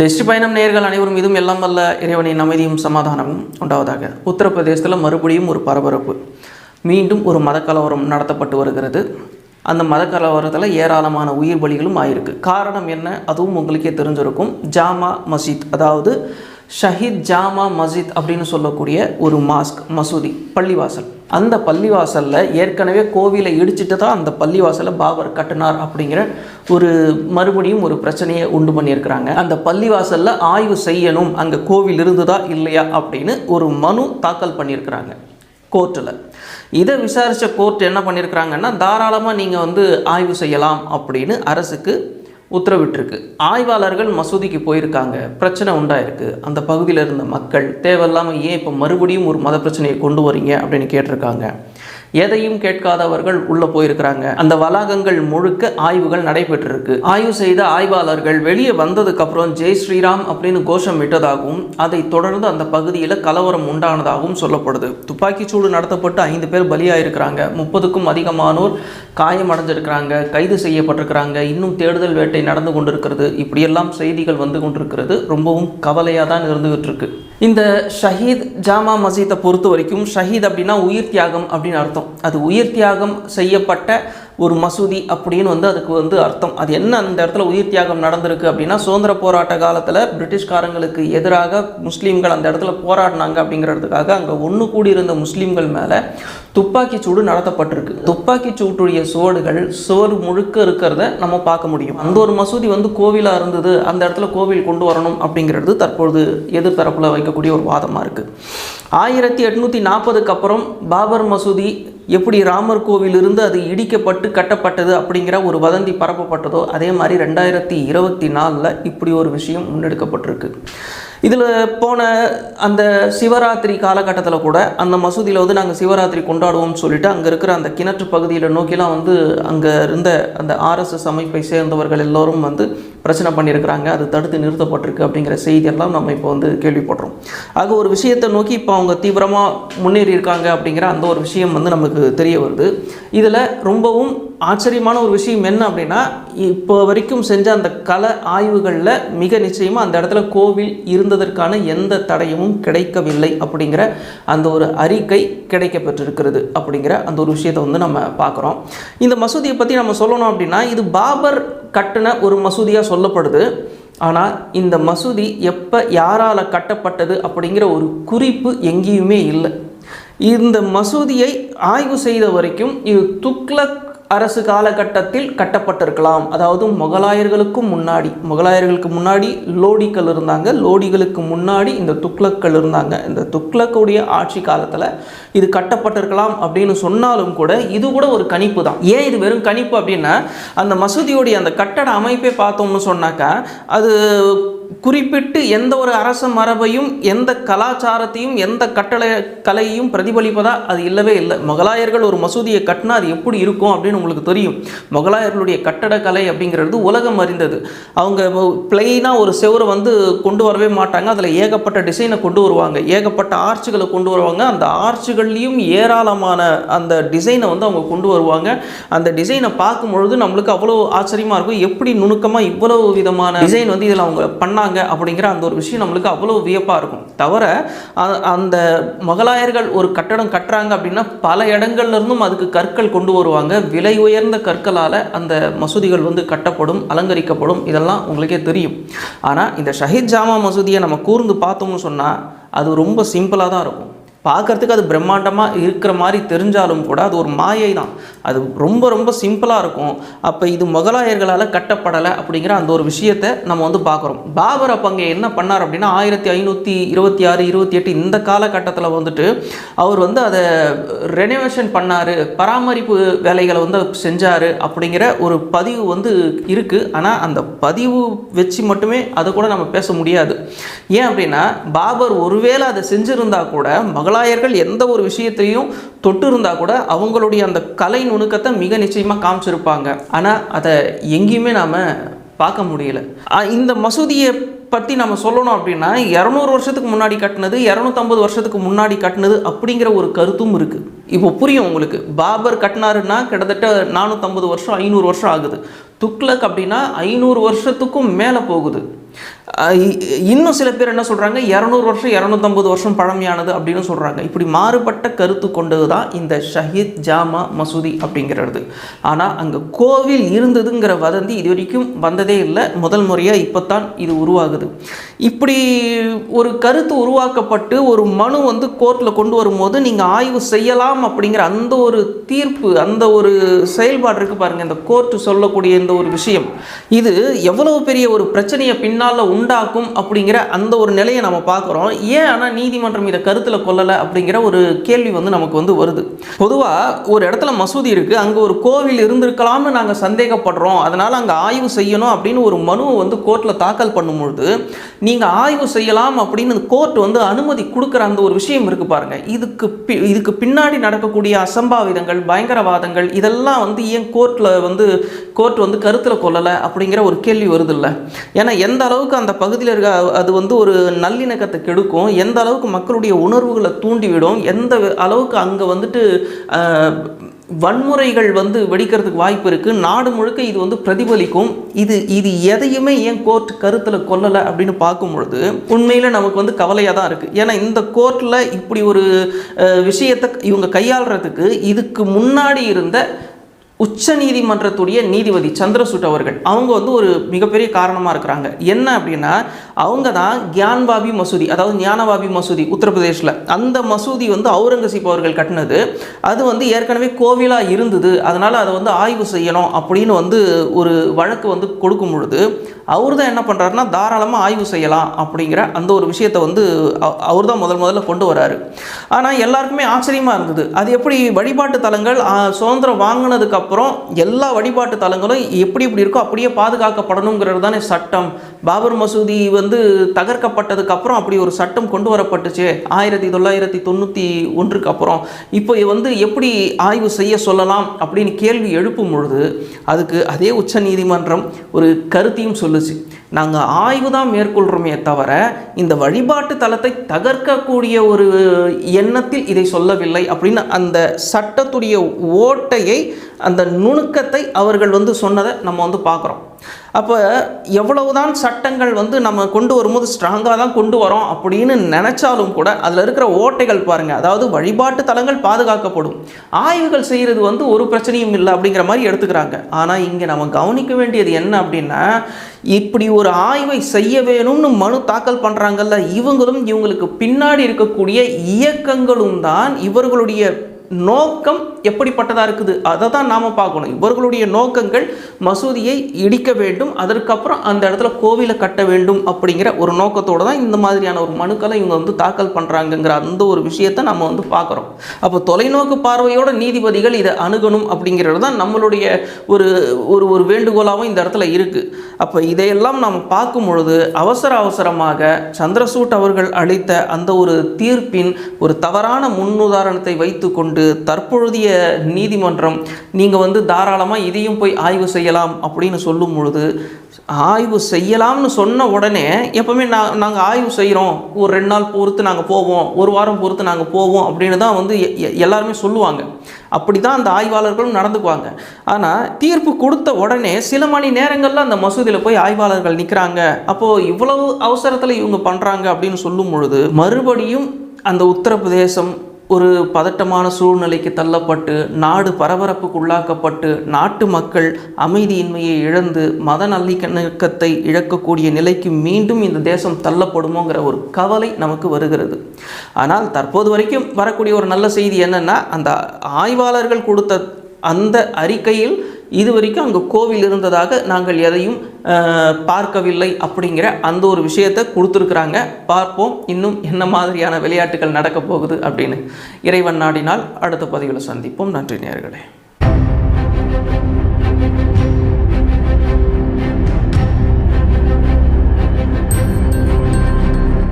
Test பயணம் நேர்கள் அனைவரும் இதுவும் எல்லாம் வல்ல இறைவனின் அமைதியும் சமாதானமும் உண்டாவதாக. உத்தரப்பிரதேசத்தில் மறுபடியும் ஒரு பரபரப்பு. மீண்டும் ஒரு மதக்கலவரம் நடத்தப்பட்டு வருகிறது. அந்த மதக்கலவரத்தில் ஏராளமான உயிர் பலிகளும் ஆயிருக்கு. காரணம் என்ன? அதுவும் உங்களுக்கே தெரிஞ்சிருக்கும். ஜாமா மஸ்ஜித் அதாவது ஷஹீத் ஜாமா மஸ்ஜித் அப்படின்னு சொல்லக்கூடிய ஒரு மாஸ்க் மசூதி பள்ளிவாசல். அந்த பள்ளிவாசலில் ஏற்கனவே கோவிலை இடிச்சிட்டு தான் அந்த பள்ளிவாசலை பாபர் கட்டினார் அப்படிங்கிற ஒரு மறுபடியும் ஒரு பிரச்சனையை உண்டு பண்ணியிருக்கிறாங்க. அந்த பள்ளிவாசலில் ஆய்வு செய்யணும் அங்கே கோவில் இருந்ததா இல்லையா அப்படின்னு ஒரு மனு தாக்கல் பண்ணியிருக்கிறாங்க கோர்ட்டில். இதை விசாரித்த கோர்ட் என்ன பண்ணியிருக்கிறாங்கன்னா தாராளமாக நீங்கள் வந்து ஆய்வு செய்யலாம் அப்படின்னு அரசுக்கு உத்தரவிட்டிருக்கு. ஆய்வாளர்கள் மசூதிக்கு போயிருக்காங்க. பிரச்சனை உண்டாயிருக்கு. அந்த பகுதியில் இருந்த மக்கள் தேவையில்லாமல் ஏன் இப்போ மறுபடியும் ஒரு மத பிரச்சனையை கொண்டு வரீங்க அப்படின்னு கேட்டிருக்காங்க. எதையும் கேட்காதவர்கள் உள்ளே போயிருக்கிறாங்க. அந்த வளாகங்கள் முழுக்க ஆய்வுகள் நடைபெற்றிருக்கு. ஆய்வு செய்த ஆய்வாளர்கள் வெளியே வந்ததுக்கு அப்புறம் ஜெய் ஸ்ரீராம் அப்படின்னு கோஷம் விட்டதாகவும் அதை தொடர்ந்து அந்த பகுதியில் கலவரம் உண்டானதாகவும் சொல்லப்படுது. துப்பாக்கிச்சூடு நடத்தப்பட்டு ஐந்து பேர் பலியாயிருக்கிறாங்க. முப்பதுக்கும் அதிகமானோர் காயமடைஞ்சிருக்கிறாங்க கைது செய்யப்பட்டிருக்கிறாங்க. இன்னும் தேடுதல் வேட்டை நடந்து கொண்டிருக்கிறது. இப்படியெல்லாம் செய்திகள் வந்து கொண்டிருக்கிறது. ரொம்பவும் கவலையாக தான் இருந்துகிட்டு இருக்கு. இந்த ஷஹீத் ஜாமா மசீத்தை பொறுத்த வரைக்கும் ஷஹீத் அப்படின்னா உயிர் தியாகம் அப்படின்னு அர்த்தம். அது உயிர் தியாகம் செய்யப்பட்ட ஒரு மசூதி அப்படின்னு வந்து அதுக்கு வந்து அர்த்தம். அது என்ன அந்த இடத்துல உயிர் தியாகம் நடந்திருக்கு அப்படின்னா சுதந்திர போராட்ட காலத்தில் பிரிட்டிஷ்காரங்களுக்கு எதிராக முஸ்லீம்கள் அந்த இடத்துல போராடினாங்க அப்படிங்கிறதுக்காக அங்கே ஒன்று கூடி இருந்த முஸ்லீம்கள் மேலே துப்பாக்கி சூடு நடத்தப்பட்டிருக்கு. துப்பாக்கி சூட்டுடைய சுவடுகள் சுவர் முழுக்க இருக்கிறத நம்ம பார்க்க முடியும். அந்த ஒரு மசூதி வந்து கோவிலாக இருந்தது. அந்த இடத்துல கோவில் கொண்டு வரணும் அப்படிங்கிறது தற்பொழுது எதிர்த்தரப்பில் வைக்கக்கூடிய ஒரு வாதமாக இருக்குது ஆயிரத்தி எட்நூற்றி நாற்பதுக்கு அப்புறம் பாபர் மசூதி எப்படி ராமர் கோவில் இருந்து அது இடிக்கப்பட்டு கட்டப்பட்டது அப்படிங்கிற ஒரு வதந்தி பரப்பப்பட்டதோ அதே மாதிரி ரெண்டாயிரத்தி இருபத்தி நாலில் இப்படி ஒரு விஷயம் முன்னெடுக்கப்பட்டிருக்கு. இதில் போன அந்த சிவராத்திரி காலகட்டத்தில் கூட அந்த மசூதியில் வந்து நாங்கள் சிவராத்திரி கொண்டாடுவோம்னு சொல்லிட்டு அங்கே இருக்கிற அந்த கிணற்று பகுதியில் நோக்கிலாம் வந்து அங்கே இருந்த அந்த ஆர்எஸ்எஸ் அமைப்பை சேர்ந்தவர்கள் எல்லோரும் வந்து பிரச்சனை பண்ணியிருக்கிறாங்க. அது தடுத்து நிறுத்தப்பட்டிருக்கு அப்படிங்கிற செய்தியெல்லாம் நம்ம இப்போ வந்து கேள்விப்படுறோம். ஆக ஒரு விஷயத்தை நோக்கி இப்போ அவங்க தீவிரமாக முன்னேறி இருக்காங்க அப்படிங்கிற அந்த ஒரு விஷயம் வந்து நமக்கு தெரிய வருது. இதில் ரொம்பவும் ஆச்சரியமான ஒரு விஷயம் என்ன அப்படின்னா இப்போ வரைக்கும் செஞ்ச அந்த கல ஆய்வுகளில் மிக நிச்சயமாக அந்த இடத்துல கோவில் இருந்ததற்கான எந்த தடயமும் கிடைக்கவில்லை அப்படிங்கிற அந்த ஒரு அறிக்கை கிடைக்கப்பெற்றிருக்கிறது அப்படிங்கிற அந்த ஒரு விஷயத்தை வந்து நம்ம பார்க்குறோம். இந்த மசூதியை பற்றி நம்ம சொல்லணும் அப்படின்னா இது பாபர் கட்டின ஒரு மசூதியாக சொல்லப்படுது. ஆனால் இந்த மசூதி எப்போ யாரால் கட்டப்பட்டது அப்படிங்கிற ஒரு குறிப்பு எங்கேயுமே இல்லை. இந்த மசூதியை ஆய்வு செய்த வரைக்கும் இது துக்ளக் அரசு காலகட்டத்தில் கட்டப்பட்டிருக்கலாம். அதாவது முகலாயர்களுக்கும் முன்னாடி முகலாயர்களுக்கு முன்னாடி லோடிக்கள் இருந்தாங்க. லோடிகளுக்கு முன்னாடி இந்த துக்ளக்கள் இருந்தாங்க. இந்த துக்ளக்குடைய ஆட்சி காலத்தில் இது கட்டப்பட்டிருக்கலாம் அப்படின்னு சொன்னாலும் கூட இது கூட ஒரு கணிப்பு தான். ஏன் இது வெறும் கணிப்பு அப்படின்னா அந்த மசூதியோடைய அந்த கட்டட அமைப்பே பார்த்தோம்னு சொன்னாக்கா அது குறிப்பிட்டு எந்த ஒரு அரச மரபையும் எந்த கலாச்சாரத்தையும் எந்த கட்டளை கலையையும் பிரதிபலிப்பதா? அது இல்லவே இல்லை. முகலாயர்கள் ஒரு மசூதியை கட்டினா அது எப்படி இருக்கும் அப்படின்னு உங்களுக்கு தெரியும். முகலாயர்களுடைய கட்டடக்கலை அப்படிங்கிறது உலகம் அறிந்தது. அவங்க பிளெயினாக ஒரு செவரை வந்து கொண்டு வரவே மாட்டாங்க. அதில் ஏகப்பட்ட டிசைனை கொண்டு வருவாங்க. ஏகப்பட்ட ஆர்ச்சுகளை கொண்டு வருவாங்க. அந்த ஆர்ச்சுகள்லேயும் ஏராளமான அந்த டிசைனை வந்து அவங்க கொண்டு வருவாங்க. அந்த டிசைனை பார்க்கும் பொழுது நம்மளுக்கு அவ்வளோ ஆச்சரியமாக இருக்கும். எப்படி நுணுக்கமாக இவ்வளோ விதமான டிசைன் வந்து இதில் அவங்க பண்ண பண்ணாங்க அப்படிங்கிற அந்த ஒரு விஷயம் நம்மளுக்கு அவ்வளோ வியப்பாக இருக்கும். தவிர அந்த முகலாயர்கள் ஒரு கட்டடம் கட்டுறாங்க அப்படின்னா பல இடங்கள்ல இருந்தும் அதுக்கு கற்கள் கொண்டு வருவாங்க. விலை உயர்ந்த கற்களால் அந்த மசூதிகள் வந்து கட்டப்படும் அலங்கரிக்கப்படும். இதெல்லாம் உங்களுக்கே தெரியும். ஆனால் இந்த ஷஹீத் ஜாமா மசூதியை நம்ம கூர்ந்து பார்த்தோம்னு சொன்னால் அது ரொம்ப சிம்பிளாக தான் இருக்கும். பார்க்கறதுக்கு அது பிரம்மாண்டமாக இருக்கிற மாதிரி தெரிஞ்சாலும் கூட அது ஒரு மாயை தான் அது ரொம்ப ரொம்ப சிம்பிளாக இருக்கும். அப்போ இது முகலாயர்களால் கட்டப்படலை அப்படிங்கிற அந்த ஒரு விஷயத்தை நம்ம வந்து பார்க்குறோம். பாபர் அப்போ அங்கே என்ன பண்ணார் அப்படின்னா ஆயிரத்தி ஐநூற்றி இருபத்தி ஆறு இருபத்தி எட்டு இந்த காலகட்டத்தில் வந்துட்டு அவர் வந்து அதை ரெனோவேஷன் பண்ணார் பராமரிப்பு வேலைகளை வந்து செஞ்சார் அப்படிங்கிற ஒரு பதிவு வந்து இருக்குது ஆனால் அந்த பதிவு வச்சு மட்டுமே அதை கூட நம்ம பேச முடியாது. ஏன் அப்படின்னா பாபர் ஒருவேளை அதை செஞ்சுருந்தா கூட முகலாயர்கள் எந்த ஒரு விஷயத்தையும் தொட்டு இருந்தால் கூட அவங்களுடைய அந்த கலை நுணுக்கத்தை மிக நிச்சயமாக காமிச்சிருப்பாங்க. ஆனால் அதை எங்கேயுமே நாம் பார்க்க முடியல. இந்த மசூதியை பற்றி நம்ம சொல்லணும் அப்படின்னா இரநூறு வருஷத்துக்கு முன்னாடி கட்டினது இரநூத்தம்பது வருஷத்துக்கு முன்னாடி கட்டினது அப்படிங்கிற ஒரு கருத்தும் இருக்குது இப்போ புரியும் உங்களுக்கு. பாபர் கட்டினாருன்னா கிட்டத்தட்ட நானூற்றம்பது வருஷம் ஐநூறு வருஷம் ஆகுது. துக்ளக் அப்படின்னா ஐநூறு வருஷத்துக்கும் மேலே போகுது. இன்னும் சில பேர் என்ன சொல்கிறாங்க இரநூறு வருஷம் இரநூத்தம்பது வருஷம் பழமையானது அப்படின்னு சொல்கிறாங்க இப்படி மாறுபட்ட கருத்து கொண்டது தான் இந்த ஷஹீத் ஜாமா மசூதி அப்படிங்கிறது. ஆனால் அங்கே கோவில் இருந்ததுங்கிற வதந்தி இது வரைக்கும் வந்ததே இல்லை. முதல் முறையாக இப்போ தான் இது உருவாகுது. இப்படி ஒரு கருத்து உருவாக்கப்பட்டு ஒரு மனு வந்து கோர்ட்டில் கொண்டு வரும்போது நீங்கள் ஆய்வு செய்யலாம் அப்படிங்கிற அந்த ஒரு தீர்ப்பு அந்த ஒரு செயல்பாடு இருக்குது பாருங்கள் இந்த கோர்ட்டு சொல்லக்கூடிய இந்த ஒரு விஷயம். இது எவ்வளவு பெரிய ஒரு பிரச்சனையை பின்னால் உண்டாக்கும் அப்படிங்கிற அந்த ஒரு நிலையை நம்ம பார்க்குறோம். ஏன் ஆனால் நீதிமன்றம் இதை கருத்தில் கொள்ளலை அப்படிங்கிற ஒரு கேள்வி வந்து நமக்கு வந்து வருது. பொதுவாக ஒரு இடத்துல மசூதி இருக்குது அங்கே ஒரு கோவில் இருந்திருக்கலாம்னு நாங்கள் சந்தேகப்படுறோம். அதனால் அங்கே ஆய்வு செய்யணும் அப்படின்னு ஒரு மனுவை வந்து கோர்ட்டில் தாக்கல் பண்ணும்பொழுது நீங்கள் ஆய்வு செய்யலாம் அப்படின்னு கோர்ட் வந்து அனுமதி கொடுக்குற அந்த ஒரு விஷயம் இருக்கு பாருங்க. இதுக்கு பி- இதுக்கு பின்னாடி நடக்கக்கூடிய அசம்பாவிதங்கள் பயங்கரவாதங்கள் இதெல்லாம் வந்து ஏன் கோர்ட்டில் வந்து கோர்ட் வந்து கருத்தில் கொள்ளலை அப்படிங்கிற ஒரு கேள்வி வருது இல்லை ஏன்னா எந்த அளவுக்கு அந்த பகுதியில் இருக்க அது வந்து ஒரு நல்லிணக்கத்தை கெடுக்கும். எந்த அளவுக்கு மக்களுடைய உணர்வுகளை தூண்டிவிடும் எந்த அளவுக்கு அங்கே வந்துட்டு வன்முறைகள் வந்து வெடிக்கிறதுக்கு வாய்ப்பு இருக்குது நாடு முழுக்க இது வந்து பிரதிபலிக்கும். இது இது எதையுமே ஏன் கோர்ட் கருத்தில் கொல்லலை அப்படின்னு பார்க்கும் பொழுது உண்மையில் நமக்கு வந்து கவலையாக தான் இருக்குது ஏன்னா இந்த கோர்ட்டில் இப்படி ஒரு விஷயத்தை இவங்க கையாளுறதுக்கு இதுக்கு முன்னாடி இருந்த உச்ச நீதிமன்றத்துடைய நீதிபதி சந்திரசூட் அவர்கள் அவங்க வந்து ஒரு மிகப்பெரிய காரணமாக இருக்கிறாங்க. என்ன அப்படின்னா அவங்க தான் கியான்பாபி மசூதி அதாவது ஞானபாபி மசூதி உத்தரப்பிரதேசில் அந்த மசூதி வந்து அவுரங்கசீப் அவர்கள் கட்டினது. அது வந்து ஏற்கனவே கோவிலாக இருந்தது. அதனால் அதை வந்து ஆய்வு செய்யணும் அப்படின்னு வந்து ஒரு வழக்கு வந்து கொடுக்கும் பொழுது அவர் தான் என்ன பண்ணுறாருன்னா தாராளமாக ஆய்வு செய்யலாம் அப்படிங்கிற அந்த ஒரு விஷயத்தை வந்து அவர் தான் முதல் முதல்ல கொண்டு வராரு. ஆனால் எல்லாருக்குமே ஆச்சரியமாக இருந்தது. அது எப்படி வழிபாட்டு தலங்கள் சுதந்திரம் வாங்கினதுக்கப்புறம் அப்புறம் எல்லா வழிபாட்டு தலங்களும் எப்படி எப்படி இருக்கோ அப்படியே பாதுகாக்கப்படணுங்கிறது தானே சட்டம். பாபர் மசூதி வந்து தகர்க்கப்பட்டதுக்கு அப்புறம் அப்படி ஒரு சட்டம் கொண்டு வரப்பட்டுச்சு. ஆயிரத்தி தொள்ளாயிரத்தி தொண்ணூற்றி ஒன்றுக்கு அப்புறம். இப்போ வந்து எப்படி ஆய்வு செய்ய சொல்லலாம் அப்படின்னு கேள்வி எழுப்பும் பொழுது அதுக்கு அதே உச்ச நீதிமன்றம் ஒரு கருத்தையும் சொல்லுச்சு. நாங்கள் ஆய்வு தான் மேற்கொள்கிறோமே தவிர இந்த வழிபாட்டு தலத்தை தகர்க்கக்கூடிய ஒரு எண்ணத்தில் இதை சொல்லவில்லை அப்படின்னு அந்த சட்டத்துடைய ஓட்டையை அந்த நுணுக்கத்தை அவர்கள் வந்து சொன்னதை நம்ம வந்து பார்க்குறோம். அப்போ எவ்வளவுதான் சட்டங்கள் வந்து நம்ம கொண்டு வரும்போது ஸ்ட்ராங்காக தான் கொண்டு வரோம் அப்படின்னு நினச்சாலும் கூட அதில் இருக்கிற ஓட்டைகள் பாருங்கள் அதாவது வழிபாட்டு தலங்கள் பாதுகாக்கப்படும். ஆய்வுகள் செய்கிறது வந்து ஒரு பிரச்சனையும் இல்லை அப்படிங்கிற மாதிரி எடுத்துக்கிறாங்க. ஆனால் இங்கே நம்ம கவனிக்க வேண்டியது என்ன அப்படின்னா இப்படி ஒரு ஆய்வை செய்ய வேணும்னு மனு தாக்கல் பண்ணுறாங்கல்ல இவங்களும் இவங்களுக்கு பின்னாடி இருக்கக்கூடிய இயக்கங்களும் தான் இவர்களுடைய நோக்கம் எப்படிப்பட்டதாக இருக்குது? அதை தான் நாம் பார்க்கணும். இவர்களுடைய நோக்கங்கள் மசூதியை இடிக்க வேண்டும் அதற்கப்புறம் அந்த இடத்துல கோவிலை கட்ட வேண்டும் அப்படிங்கிற ஒரு நோக்கத்தோடு தான் இந்த மாதிரியான ஒரு மனுக்களை இவங்க வந்து தாக்கல் பண்ணுறாங்கங்கிற அந்த ஒரு விஷயத்தை நம்ம வந்து பார்க்குறோம். அப்போ தொலைநோக்கு பார்வையோட நீதிபதிகள் இதை அணுகணும் அப்படிங்கிறது தான் நம்மளுடைய ஒரு ஒரு ஒரு வேண்டுகோளாகவும் இந்த இடத்துல இருக்குது அப்போ இதையெல்லாம் நாம் பார்க்கும் பொழுது அவசர அவசரமாக சந்திரசூட் அவர்கள் அளித்த அந்த ஒரு தீர்ப்பின் ஒரு தவறான முன்னுதாரணத்தை வைத்துக்கொண்டு தற்பொழுதைய நீதிமன்றம் நீங்கள் வந்து தாராளமாக இதையும் போய் ஆய்வு செய்யலாம் அப்படின்னு சொல்லும் பொழுது ஆய்வு செய்யலாம்னு சொன்ன உடனே எப்பவுமே நான் நாங்கள் ஆய்வு செய்கிறோம் ஒரு ரெண்டு நாள் பொறுத்து நாங்கள் போவோம். ஒரு வாரம் பொறுத்து நாங்கள் போவோம் அப்படின்னு தான் வந்து எ- எல்லாருமே சொல்லுவாங்க. அப்படி தான் அந்த ஆய்வாளர்களும் நடந்துக்குவாங்க. ஆனால் தீர்ப்பு கொடுத்த உடனே சில மணி நேரங்களில் அந்த மசூதி மசூதியில் போய் ஆய்வாளர்கள் நிற்கிறாங்க அப்போது இவ்வளவு அவசரத்தில் இவங்க பண்ணுறாங்க அப்படின்னு சொல்லும் பொழுது மறுபடியும் அந்த உத்தரப்பிரதேசம் ஒரு பதட்டமான சூழ்நிலைக்கு தள்ளப்பட்டு நாடு பரபரப்புக்கு உள்ளாக்கப்பட்டு நாட்டு மக்கள் அமைதியின்மையை இழந்து மத நல்லிக்கணக்கத்தை இழக்கக்கூடிய நிலைக்கு மீண்டும் இந்த தேசம் தள்ளப்படுமோங்கிற ஒரு கவலை நமக்கு வருகிறது. ஆனால் தற்போது வரைக்கும் வரக்கூடிய ஒரு நல்ல செய்தி என்னன்னா அந்த ஆய்வாளர்கள் கொடுத்த அந்த அறிக்கையில் இது வரைக்கும் அங்கே கோவில் இருந்ததாக நாங்கள் எதையும் பார்க்கவில்லை அப்படிங்கிற அந்த ஒரு விஷயத்தை கொடுத்துருக்குறாங்க. பார்ப்போம் இன்னும் என்ன மாதிரியான விளையாட்டுகள் நடக்க போகுது அப்படின்னு. இறைவன் நாடினால் அடுத்த பதிவில் சந்திப்போம். நன்றி நேர்களே